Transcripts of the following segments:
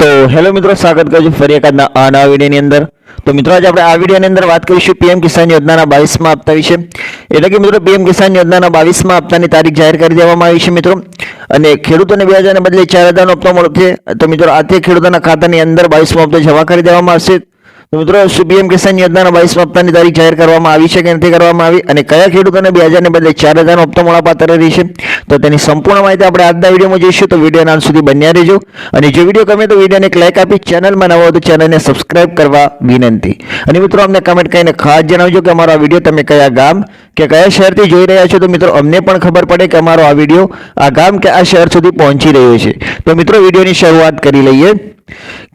તો હેલો મિત્રો, સ્વાગત કરું છું ફરી એકાદના આ નવા વિડીયોની અંદર. તો મિત્રો, આજે આપણે આ વિડીયોની અંદર વાત કરીશું પીએમ કિસાન યોજનાના બાવીસમાં હપ્તા વિશે. એટલે કે મિત્રો, પીએમ કિસાન યોજનાના બાવીસમાં હપ્તાની તારીખ જાહેર કરી દેવામાં આવી છે મિત્રો. અને ખેડૂતોને બે હજારને બદલે ચાર હજારનો હપ્તો મળશે. તો મિત્રો, આથી ખેડૂતોના ખાતાની અંદર બાવીસમાં હપ્તો જમા કરી દેવામાં આવશે. તો મિત્રો પીએમ કિસાન યોજનાના બાવીસમાં હપ્તાની તારીખ જાહેર કરવામાં આવી છે કે નથી કરવામાં આવી અને કયા ખેડૂતોને બે હજારને બદલે ચાર હજારનો હપ્તો મળવાપાત્ર રહેશે તો તેની સંપૂર્ણ માહિતી આપણે આજના વિડીયોમાં જોઈશું. તો વિડીયોના અંત સુધી બન્યા રહેજો. અને જો વીડિયો ગમે તો વિડીયોને એક લાઇક આપી ચેનલમાં નવો તો ચેનલને સબસ્ક્રાઇબ કરવા વિનંતી. અને મિત્રો, અમને કમેન્ટ કરીને ખાસ જણાવજો કે અમારો આ વીડિયો તમે કયા ગામ કે કયા શહેરથી જોઈ રહ્યા છો? તો મિત્રો, અમને પણ ખબર પડે કે અમારો આ વીડિયો આ ગામ કે આ શહેર સુધી પહોંચી રહ્યો છે. તો મિત્રો, વિડીયોની શરૂઆત કરી લઈએ.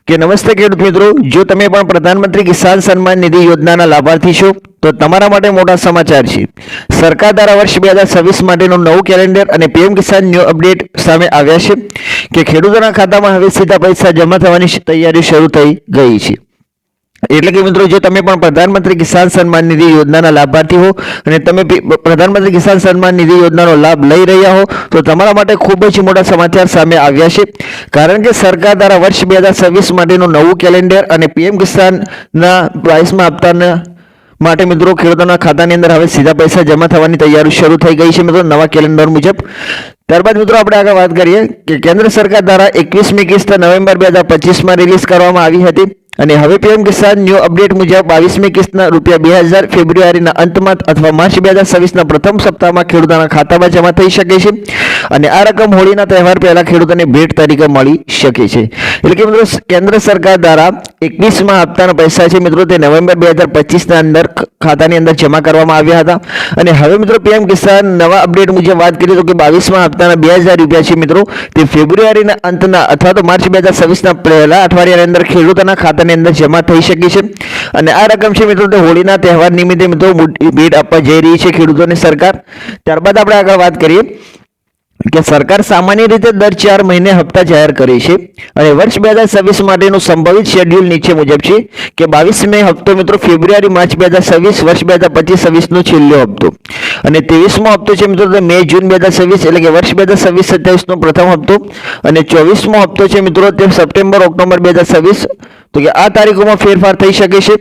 કે નમસ્તે ખેડૂત મિત્રો, જો તમે પણ પ્રધાનમંત્રી કિસાન સન્માન નિધિ યોજનાના લાભાર્થી છો, તો તમારા માટે મોટા સમાચાર છે. સરકાર દ્વારા વર્ષ બે હજાર છવ્વીસ માટેનું નવું કેલેન્ડર અને પીએમ કિસાન ન્યૂ અપડેટ સામે આવ્યા છે, કે ખેડૂતોના ખાતામાં હવે સીધા પૈસા જમા થવાની તૈયારી શરૂ થઈ ગઈ છે. એટલે કે મિત્રો, જો તમે પણ પ્રધાનમંત્રી કિસાન સન્માન નિધિ યોજનાના લાભાર્થી હો અને તમે પ્રધાનમંત્રી કિસાન સન્માન નિધિ યોજનાનો લાભ લઈ રહ્યા હો, તો તમારા માટે ખૂબ જ મોટા સમાચાર સામે આવ્યા છે. કારણ કે સરકાર દ્વારા વર્ષ બે હજાર છવ્વીસ માટેનું નવું કેલેન્ડર અને પીએમ કિસાનના પ્રાઇસમાં આપતાના માટે મિત્રો ખેડૂતોના ખાતાની અંદર હવે સીધા પૈસા જમા થવાની તૈયારી શરૂ થઈ ગઈ છે મિત્રો, નવા કેલેન્ડર મુજબ. ત્યારબાદ મિત્રો, આપણે આગળ વાત કરીએ કે કેન્દ્ર સરકાર દ્વારા એકવીસમી કિસ્ત નવેમ્બર બે હજાર પચીસમાં રિલીઝ કરવામાં આવી હતી. અને હવે પીએમ કિસાન ન્યૂ અપડેટ મુજબ બાવીસમી કિસ્તના રૂપિયા બે હજાર ફેબ્રુઆરીના અંતમાં અથવા માર્ચ બે હજાર છવ્વીસના પ્રથમ સપ્તાહમાં ખેડૂતોના ખાતામાં જમા થઈ શકે છે. અને આ રકમ હોળીના તહેવાર પહેલાં ખેડૂતોને ભેટ તરીકે મળી શકે છે. એટલે કે મિત્રો, કેન્દ્ર સરકાર દ્વારા એકવીસમાં હપ્તાના પૈસા છે. મિત્રો, તે નવેમ્બર બે હજાર પચીસના અંદર ખાતાની અંદર જમા કરવામાં આવ્યા હતા. અને હવે મિત્રો પીએમ કિસાન નવા અપડેટ મુજબ વાત કરીએ તો કે બાવીસમાં હપ્તાના બે હજાર રૂપિયા છે મિત્રો. તે ફેબ્રુઆરીના અંતના અથવા તો માર્ચ બે હજાર છવ્વીસના પહેલા અઠવાડિયાની અંદર ખેડૂતોના ખાતાની અંદર જમા થઈ શકે છે. અને આ રકમ છે મિત્રો તે હોળીના તહેવાર નિમિત્તે મિત્રો ભેટ આપવા જઈ રહી છે ખેડૂતોને સરકાર. ત્યારબાદ આપણે આગળ વાત કરીએ. કે સરકાર સામાન્ય રીતે દર ચાર મહિને હપ્તા જાહેર કરે છે અને વર્ષ બે હજાર છવ્વીસ માટેનું સંભવિત શેડ્યુલ નીચે મુજબ છે કે બાવીસ મે હપ્તો મિત્રો ફેબ્રુઆરી, માર્ચ બે હજાર છવ્વીસ, વર્ષ બે હજાર પચીસ, છવ્વીસનો છેલ્લો હપ્તો. અને ત્રેવીસમો હપ્તો છે મિત્રો મે જૂન બે હજાર છવ્વીસ એટલે કે વર્ષ બે હજાર છવ્વીસ સત્યાવીસનો પ્રથમ હપ્તો. અને ચોવીસમો હપ્તો છે મિત્રો, તે સપ્ટેમ્બર, ઓક્ટોબર બે હજાર છવ્વીસ. તો કે આ તારીખોમાં ફેરફાર થઈ શકે છે.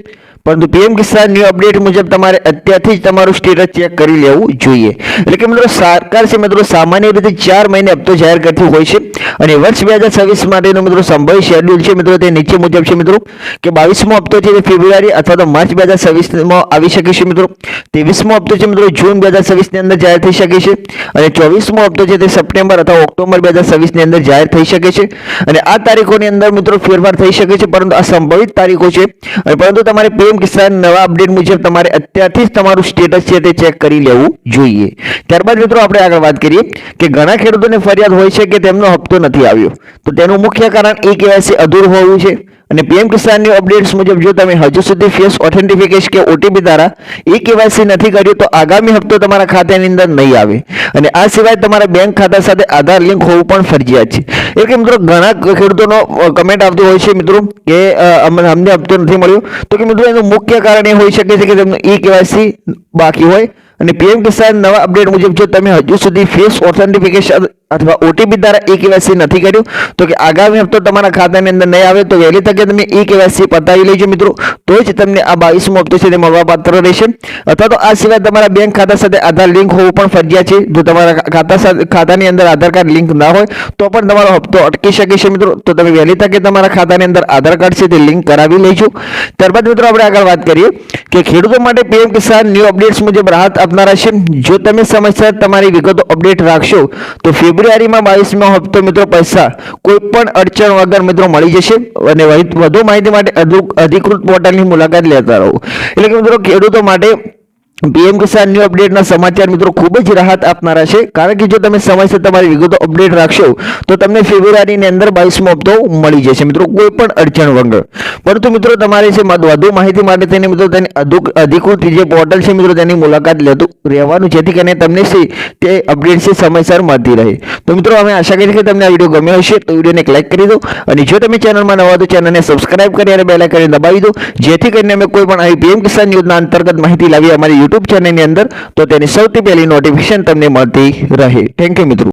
પરંતુ પીએમ કિસાન ન્યૂ અપડેટ મુજબ તમારે અત્યારથી જ તમારું સ્ટેટસ ચેક કરી લેવું જોઈએ. એટલે કે મિત્રો, સરકાર છે મિત્રો, સામાન્ય રીતે ચાર મહિને હપ્તો જાહેર કરતી હોય છે અને વર્ષ બે હજાર છવ્વીસ માટેનો મિત્રો સંભવિત શેડ્યુલ છે મિત્રો, તે નીચે મુજબ છે મિત્રો, કે બાવીસમો હપ્તો છે ફેબ્રુઆરી અથવા તો માર્ચ બે હજાર છવ્વીસમાં આવી શકે છે મિત્રો. ત્રેવીસમો હપ્તો છે મિત્રો, જૂન બે હજાર છવ્વીસની અંદર જાહેર થઈ શકે છે અને ચોવીસમો હપ્તો છે તે સપ્ટેમ્બર અથવા ઓક્ટોબર બે હજાર છવ્વીસની અંદર જાહેર થઈ શકે છે અને આ તારીખોની અંદર મિત્રો ફેરફાર થઈ શકે છે, પરંતુ આ સંભવિત તારીખો છે. પરંતુ તમારે પીએમ કિસાન નવા અપડેટ મુજબ તમારે અત્યારથી જ તમારું સ્ટેટસ છે તે ચેક કરી લેવું જોઈએ. ત્યારબાદ મિત્રો આપણે આગળ વાત કરીએ કે ઘણા ખેડૂતોને ફરિયાદ હોય છે કે તેમનો હપ્તો નથી આવ્યો. તો તેનું મુખ્ય કારણ એ કહેવાય છે, અધૂર હોવું છે. અને પીએમ કિસાનની અપડેટ્સ મુજબ જો તમે હજુ સુધી ફેસ ઓથેન્ટિફિકેશન કે ઓટીપી દ્વારા એ કેવાયસી નથી કર્યું તો આગામી હપ્તો તમારા ખાતાની અંદર નહીં આવે. અને આ સિવાય તમારા બેંક ખાતા સાથે આધાર લિંક હોવું પણ ફરજિયાત છે. એટલે કે મિત્રો ઘણા ખેડૂતોનો કમેન્ટ આવતો હોય છે મિત્રો, કે અમને હપ્તો નથી મળ્યો. તો કે મિત્રો એનું મુખ્ય કારણ એ હોઈ શકે છે કે તેમનું ઈ કેવાયસી બાકી હોય. અને પીએમ કિસાન નવા અપડેટ મુજબ જો તમે હજુ સુધી ફેસ ઓથેન્ટિફિકેશન અથવા ઓટીપી દ્વારા ઈ કેવાયસી નથી કર્યું, તો કે આગામી હપ્તો તમારા ખાતાની અંદર નહીં આવે, તો વહેલી તકે તમે ઈ કેવાયસી પતાવી લેજો મિત્રો. તો જ તમને આ બાવીસમો હપ્તો છે તે મળવાપાત્ર રહેશે. અથવા તો આ સિવાય તમારા બેંક ખાતા સાથે આધાર લિંક હોવું પણ ફરજિયાત છે. જો તમારા ખાતા ખાતાની અંદર આધાર કાર્ડ લિંક ના હોય, તો પણ તમારો હપ્તો અટકી શકે છે મિત્રો. તો તમે વહેલી તકે તમારા ખાતાની અંદર આધાર કાર્ડ છે તે લિંક કરાવી લેજો. ત્યારબાદ મિત્રો આપણે આગળ વાત કરીએ કે ખેડૂતો માટે પીએમ કિસાન ન્યૂ અપડેટ્સ મુજબ રાહત આપનારા છે. જો તમે સમયસર તમારી વિગતો અપડેટ રાખશો, તો ફેબ્રુઆરીમાં બાવીસમો હપ્તો, મિત્રો, પૈસા. કોઈ પણ અડચણ વગર, મિત્રો, મળી જશે. અને વધુ માહિતી માટે અધિ- અધિકૃત પોર્ટલની મુલાકાત લેતા રહો. એટલે કે, મિત્રો, ખેડૂતો માટે પીએમ કિસાન ન્યૂ અપડેટના સમાચાર મિત્રો ખૂબ જ રાહત આપનારા છે. કારણ કે જો તમે સમયસર તમારી વિગતો અપડેટ રાખશો, તો તમને ફેબ્રુઆરીની અંદર બાવીસમો હપ્તો મળી જશે. મિત્રો કોઈ પણ અડચણ વગર. પરંતુ મિત્રો, તમારે છે વધુ માહિતી માટે તેને મિત્રો તેની અધુ- અધિકૃત જે પોર્ટલ છે મિત્રો, તેની મુલાકાત લેતું રહેવાનું, જેથી કરીને તમને છે તે અપડેટ છે સમયસર મળતી રહે. તો મિત્રો, અમે આશા કરીએ કે તમને આ વીડિયો ગમ્યો હશે. તો વિડીયોને એક લાઈક કરી દો. અને જો તમે ચેનલમાં નવા તો ચેનલને સબસ્ક્રાઇબ કરી અને બેલ આઇકન દબાવી દો. જેથી કરીને અમે કોઈ પણ આવી પીએમ કિસાન યોજના અંતર્ગત માહિતી લાવી અમારી યુટ્યુબ ચેનલની અંદર તો તેની સૌથી પહેલી નોટિફિકેશન તમને મળતી રહે. થેન્ક યુ મિત્રો.